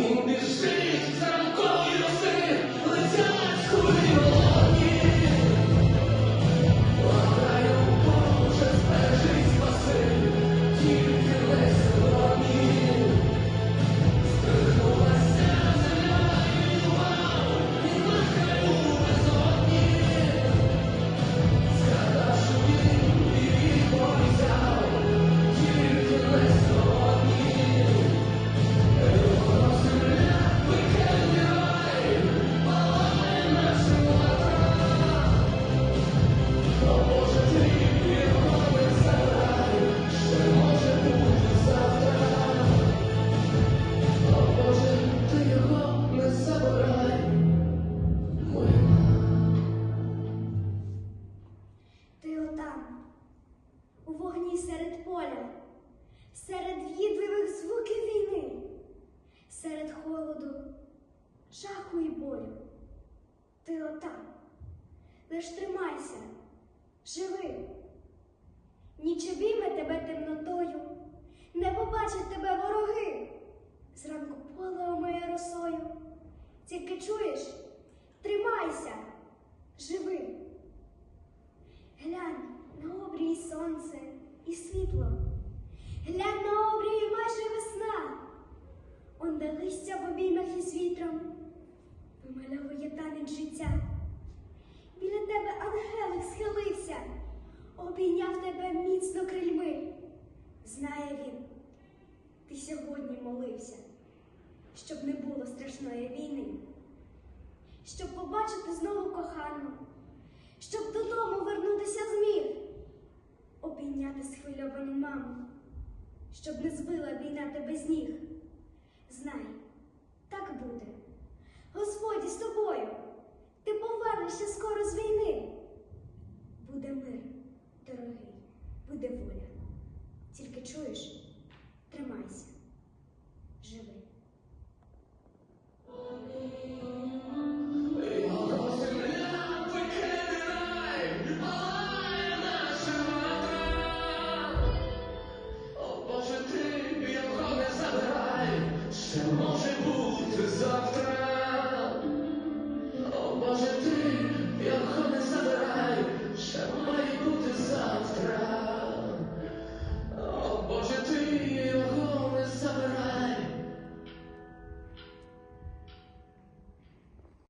Він біжить з ранкової серед в'їдливих звуків війни, серед холоду, жаху і болю. Ти отам, лиш тримайся, живи. Ніч обійме тебе темнотою, не побачать тебе вороги. Зранку поле омиє росою. Тільки чуєш, тримайся, живи. Глянь на обрії сонце і світло. Глянь на обрії майже весна. Он де листя в обіймах із вітром вимальовує танець життя. Біля тебе ангелик схилився, обійняв тебе міцно крильми. Знає він, ти сьогодні молився, щоб не було страшної війни, щоб побачити знову кохану щоб додому вернутися зміг, обійняти схвильовану маму, щоб не збила війна тебе з ніг. Знай, так буде. Господь з тобою, ти повернешся скоро з війни. Буде мир, дорогий, буде воля. Тільки чуєш, тримайся.